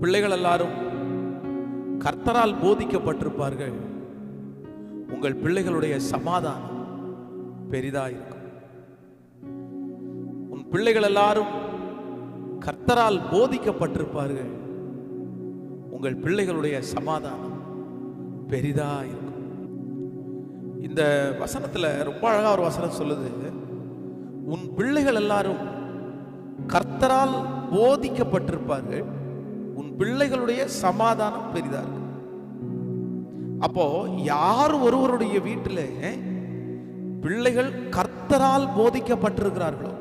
பிள்ளைகள் எல்லாரும் கர்த்தரால் போதிக்கப்பட்டிருப்பார்கள். உங்கள் பிள்ளைகளுடைய சமாதானம் பெரிதா இருக்கும். உன் பிள்ளைகள் எல்லாரும் கர்த்தரால் போதிக்கப்பட்டிருப்பார்கள். உங்கள் பிள்ளைகளுடைய சமாதானம் பெரிதாக இருக்கும். இந்த வசனத்துல ரொம்ப அழகா ஒரு வசனம் சொல்லுது. உன் பிள்ளைகள் எல்லாரும் கர்த்தரால் போதிக்கப்பட்டிருப்பார்கள். உன் பிள்ளைகளுடைய சமாதானம் பெரிதா இருக்கு. அப்போ யார் ஒருவருடைய வீட்டில் பிள்ளைகள் கர்த்தரால் போதிக்கப்பட்டிருக்கிறார்களோ?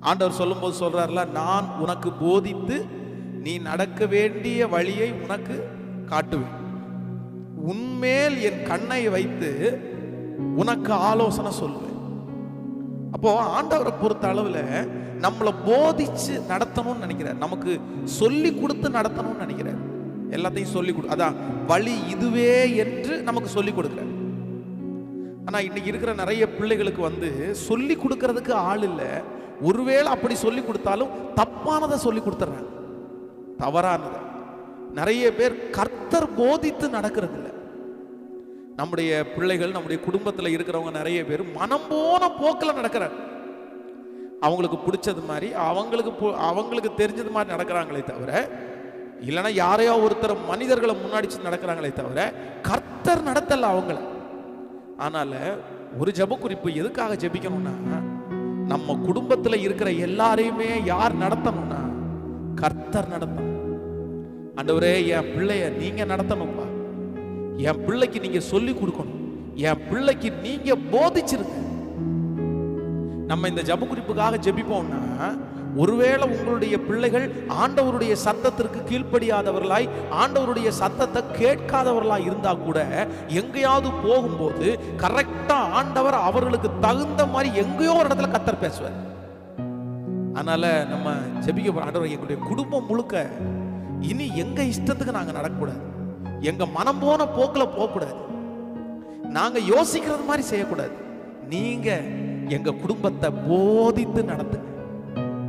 ஆண்டவர் சொல்லும்போது சொல்றாருல நான் உனக்கு போதித்து நீ நடக்க வேண்டிய வழியை உனக்கு காட்டுவேன். உன்மேல் என் கண்ணை வைத்து உனக்கு ஆலோசனை சொல்லுவேன் அப்போ ஆண்டவரை பொறுத்த அளவில் நம்மளை போதிச்சு நடத்தணும்னு நினைக்கிறார். நமக்கு சொல்லி கொடுத்து நடத்தணும்னு நினைக்கிறார். எல்லாத்தையும் சொல்லி கொடு அதான் வழி இதுவே என்று நமக்கு சொல்லி கொடுக்கிறார். ஆனா இன்னைக்கு இருக்கிற நிறைய பிள்ளைகளுக்கு வந்து சொல்லி கொடுக்கறதுக்கு ஆள் இல்லை. ஒருவேளை அப்படி சொல்லி கொடுத்தாலும் தப்பானதை சொல்லி கொடுத்துட்றாங்க தவறானதை. நிறைய பேர் கர்த்தர் போதித்து நடக்கிறது இல்லை. நம்முடைய பிள்ளைகள் நம்முடைய குடும்பத்தில் இருக்கிறவங்க நிறைய பேர் மனம் போன போக்கில் நடக்கிறாங்க. அவங்களுக்கு பிடிச்சது மாதிரி அவங்களுக்கு பு- அவங்களுக்கு தெரிஞ்சது மாதிரி நடக்கிறாங்களே தவிர இல்லைன்னா யாரையோ ஒருத்தர் மனிதர்களை முன்னாடிச்சு நடக்கிறாங்களே தவிர கர்த்தர் நடத்தல அவங்கள. அதனால ஒரு ஜப குறிப்பு எதுக்காக ஜபிக்கணும்னா நம்ம குடும்பத்தில் இருக்கிற எல்லாரையுமே யார் நடத்தணும்னா கர்த்தர் நடத்தணும். ஆண்டவரே என் பிள்ளைய நீங்க நடத்தணும்ப்பா என் பிள்ளைக்கு நீங்க சொல்லி கொடுக்கணும். என் பிள்ளைக்கு நீங்க போதிச்சிருங்க. நம்ம இந்த ஜப குறிப்புக்காக ஜபிப்போம்னா ஒருவேளை உங்களுடைய பிள்ளைகள் ஆண்டவருடைய சத்தத்திற்கு கீழ்ப்படியாதவர்களாய் ஆண்டவருடைய சத்தத்தை கேட்காதவர்களாய் இருந்தா கூட எங்கேயாவது போகும்போது கரெக்டா ஆண்டவர் அவர்களுக்கு தகுந்த மாதிரி எங்கேயோ ஒரு இடத்துல கத்தர் பேசுவார். அதனால நம்ம ஜெபிக்க ஆண்டவர் எங்களுடைய குடும்பம் முழுக்க இனி எங்க இஷ்டத்துக்கு நாங்கள் நடக்கக்கூடாது. எங்க மனம் போன போக்குல போகக்கூடாது. நாங்க யோசிக்கிறது மாதிரி செய்யக்கூடாது. நீங்க எங்க குடும்பத்தை போதித்து நடத்துங்க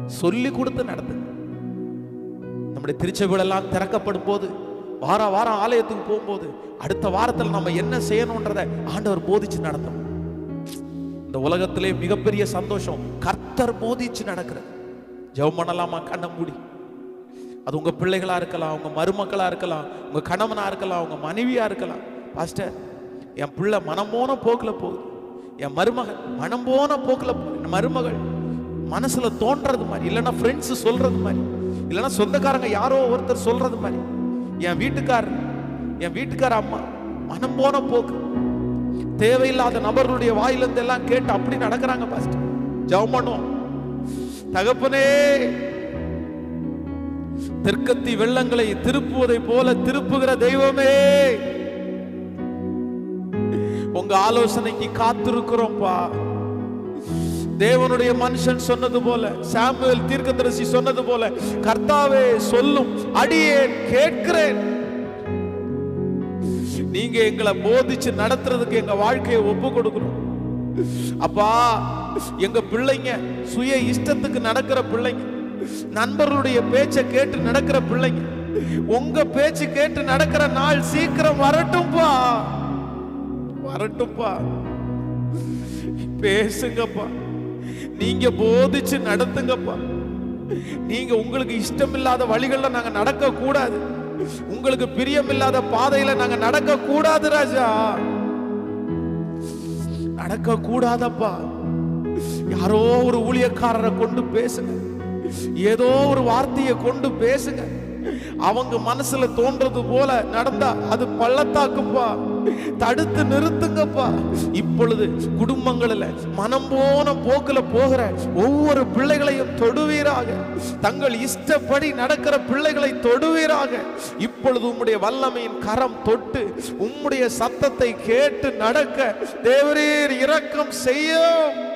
சொல்லி கொடுத்து நடத்துங்க நம்முடைய திருச்செவிலெல்லாம் திறக்கப்படும் போது வார வாரம் ஆலயத்துக்கு போகும்போது அடுத்த வாரத்தில் நம்ம என்ன செய்யணுன்றதை ஆண்டவர் போதிச்சு நடத்தணும். இந்த உலகத்திலே மிகப்பெரிய சந்தோஷம் கர்த்தர் போதிச்சு நடக்கிறது. ஜெவம் பண்ணலாமா? கண்ண மூடி. அது உங்கள் பிள்ளைகளாக இருக்கலாம் உங்கள் மருமக்களாக இருக்கலாம் உங்கள் கணவனாக இருக்கலாம் உங்கள் மனைவியாக இருக்கலாம். பாஸ்டர் என் பிள்ளை மனம் போன போக்கில் போகுது. என் மருமகள் மனம் போன போக்கில் போகுது. என் மருமகள் மனசில் தோன்றது மாதிரி இல்லைன்னா ஃப்ரெண்ட்ஸு சொல்கிறது மாதிரி இல்லைன்னா சொந்தக்காரங்க யாரோ ஒருத்தர் சொல்கிறது மாதிரி. என் வீட்டுக்காரர் என் வீட்டுக்கார அம்மா மனம் போன போக்கு. தேவையில்லாத நபர்களுடைய வாயிலிருந்து எல்லாம் கேட்டு அப்படி நடக்கிறாங்க பாஸ்டர் ஜவம் பண்ணுவோம். தகப்பனே தெற்கத்தி வெள்ளங்களை திருப்புவதை போல திருப்புகிற தெய்வமே. உங்க ஆலோசனைக்கு காத்திருக்கிறோம்ப்பா தேவனுடைய மனுஷன் சொன்னது போல சாமுவேல் தீர்க்கதரிசி சொன்னது போல கர்த்தாவே சொல்லும் அடியேன் கேட்கிறேன். நீங்க எங்களை போதிச்சு நடத்துறதுக்கு எங்க வாழ்க்கையை ஒப்பு கொடுக்கணும். அப்பா எங்க பிள்ளைங்க சுய இஷ்டத்துக்கு நடக்கிற பிள்ளைங்க நண்பர்களுடைய பேச்சை கேட்டு நடக்கிற பிள்ளைங்க உங்க பேச்சு கேட்டு நடக்கிற நாள் சீக்கிரம் வரட்டும்பா. வரட்டும்பா. பேசுங்கப்பா. நீங்க போதிச்சு நடத்துங்கப்பா. நீங்க உங்களுக்கு இஷ்டமில்லாத வழிகளில் நாங்க நடக்க கூடாது உங்களுக்கு பிரியமில்லாத பாதையில நாங்க நடக்க கூடாது ராஜா. நடக்க கூடாதப்பா யாரோ ஒரு ஊழியக்காரரை கொண்டு பேசுங்க. ஏதோ ஒரு வார்த்தையை கொண்டு பேசுங்க. அவங்க மனசுல தோன்றது போல நடந்தா அது பள்ளத்தாக்குப்பா. தடுத்து நிறுத்துங்கப்பா. இப்பொழுது குடும்பங்களில் மனம் போன போக்குல போகிற ஒவ்வொரு பிள்ளைகளையும் தொடுவீராக. தங்கள் இஷ்டப்படி நடக்கிற பிள்ளைகளை தொடுவீராக. இப்பொழுது உம்முடைய வல்லமையின் கரம் தொட்டு உம்முடைய சத்தத்தை கேட்டு நடக்க தேவரீர் இரக்கம் செய்யும்.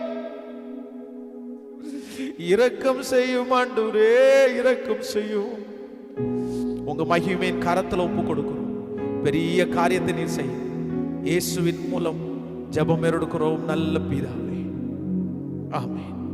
இரக்கம் செய்யும் ஆண்டவரே இரக்கம் செய்யும். உங்க மகிமையின் கரத்துல ஒப்பு கொடுக்கிறோம். பெரிய காரியத்தை நீர் செய்யும். இயேசுவின் மூலம் ஜபம் எடுக்கிறோம் நல்ல பிதாவே. ஆமென்.